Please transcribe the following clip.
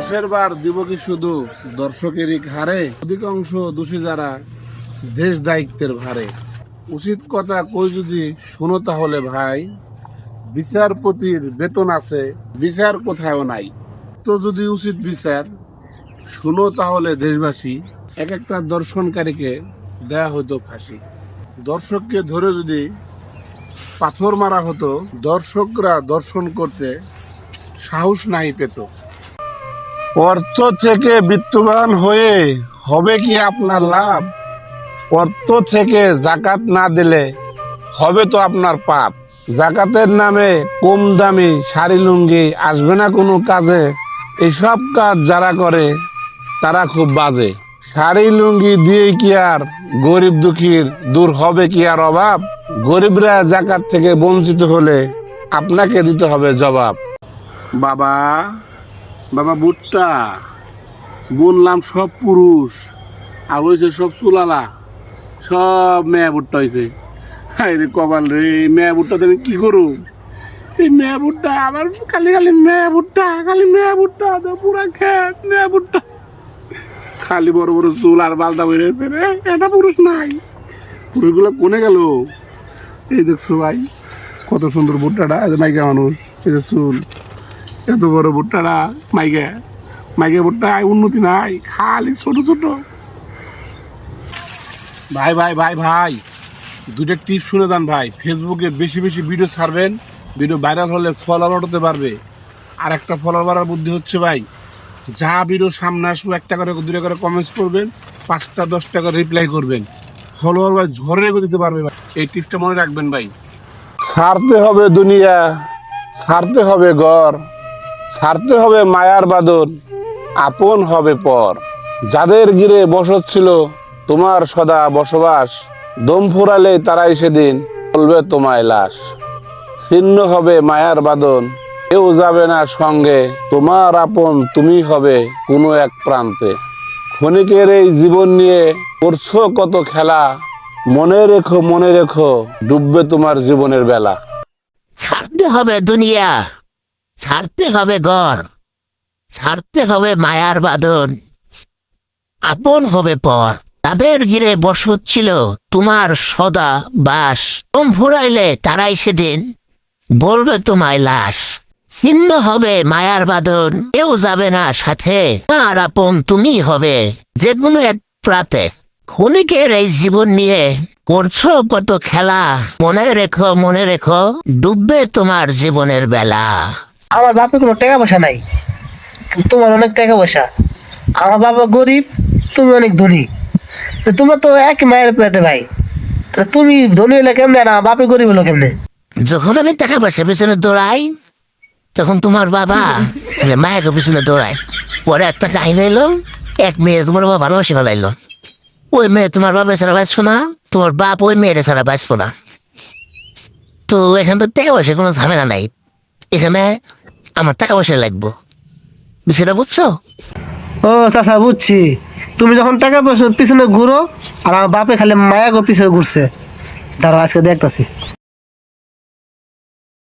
দোষের বার দিব কি শুধু দর্শকেরই ঘাড়ে? অধিকাংশ দোষী যারা দেশ দায়িত্বের ভারে। উচিত কথা কই যদি শুনো তাহলে ভাই, বিচারপতির বেতন আছে, বিচার কোথাও নাই। তো যদি উচিত বিচার, শুনো তাহলে দেশবাসী, এক একটা দর্শনকারীকে দেয়া হতো ফাঁসি। দর্শককে ধরে যদি পাথর মারা হতো, দর্শকরা দর্শন করতে সাহস নাই পেত। অর্থ থেকে বিত্তবান হয়ে হবে কি আপনার লাভ? অর্থ থেকে জাকাত না দিলে হবে তো আপনার পাপ। জাকাতের নামে কম দামি শাড়ি লুঙ্গি আসবে না কোনো কাজে? এসব কাজ যারা করে, তারা খুব বাজে। শাড়ি লুঙ্গি দিয়ে কি আর গরিব দুঃখীর দূর হবে কি আর অভাব? গরিবরা জাকাত থেকে বঞ্চিত হলে আপনাকে দিতে হবে জবাব। বাবা বাবা বুট্টা বললাম সব পুরুষ, আর হয়েছে সব চুলালা, সব মেয়া বুট্টা হয়েছে হাই রে কপাল রে মেয়া বুট্টাতে আমি কী করু? এই মেয়া বুট্টা আবার খালি খালি মেয়া বুট্টা, খালি মেয়া বুট্টা, তো পুরা খেত মেয়া বুট্টা। খালি বড় বড় চুল আর বালদা হয়ে রয়েছে রে এটা পুরুষ নাই। পুরুষগুলো কোনে গেল? এই দেখছ ভাই, কত সুন্দর বুট্টাটা মাইকা মানুষ, এই যে চুল। এত বড় ভুট্টাটা মাইকে মাইকে ভুট্টায় উন্নতি নাই খালি ছোট ছোট। ভাই ভাই ভাই ভাই দুইটা টিপস শুনে দেন ভাই। ফেসবুকে বেশি বেশি ভিডিও ছাড়বেন ভিডিও ভাইরাল হলে ফলোয়ার হতে পারবে। আর একটা ফলোয়ার বাড়ার বুদ্ধি হচ্ছে ভাই যা ভিডিও সামনে আসবে একটা করে দুটা করে কমেন্টস করবেন পাঁচটা দশটা করে রিপ্লাই করবেন। ফলোয়ার ভাই ঝরে রেখে দিতে পারবে ভাই। এই টিপসটা মনে রাখবেন ভাই। ছাড়তে হবে দুনিয়া ছাড়তে হবে ঘর। ছাড়তে হবে মায়ার বাদন আপন হবে পর। যাদের গিরে বসত ছিল, তোমার সদা বসবাস। দম ফুরালে তারাই সেদিন বলবে তোমায় লাশ। ছিন্ন হবে মায়ার বাদন, কেউ যাবে না সঙ্গে। তোমার আপন তুমি হবে কোনো এক প্রান্তে। ক্ষণিকের এই জীবন নিয়ে করছ কত খেলা। মনে রেখো মনে রেখো, ডুববে তোমার জীবনের বেলা। ছাড়তে হবে দুনিয়া। ছাড়তে হবে ঘর ছাড়তে হবে মায়ার বাদন আপন হবে পর। তাদের ঘিরে বসত ছিল তোমার সদা বাস। তোম ফুরাইলে তারাই সেদিন বলবে তোমায় লাশ। ছিন্ন হবে মায়ার বাদন কেউ যাবে না সাথে। আর আপন তুমি হবে যে কোনো এক প্রাতে। ক্ষণিকের এই জীবন নিয়ে করছ কত খেলা। মনে রেখো মনে রেখো, ডুববে তোমার জীবনের বেলা। আমার বাপে কোনো টাকা পয়সা নাই। তোমার অনেক টাকা পয়সা আমার বাবা গরিব, তুমি অনেক ধনী। তোমার তো এক মায়ের পেটে ভাই। তুমি ধনী হলে কেমনে আর আমার বাপে গরিব হলো কেমনে? যখন আমি টাকা পয়সা পেছনে দৌড়াই, তখন তোমার বাবা মায়ের পিছনে দৌড়ায় পরে একটা কাহিনী এলো এক মেয়ে তোমার বাবা ভালোবাসে ফেলাইলো। ওই মেয়ে তোমার বাবা ছাড়া বাঁচবো না, তোমার বাপ ওই মেয়েটা ছাড়া বাঁচবো না। তো এখান তো টাকা পয়সা কোনো ঝামেলা নাই। এখানে আমার টাকা পয়সা লাগবো। বিষয়টা বুঝছ? ও চাচা, বুঝছি। তুমি যখন টাকা পয়সা পিছনে ঘুরো, আর আমার বাপে খালি মায়া গো পিছনে ঘুরছে। দাঁড়াও, আজকে দেখতেছি।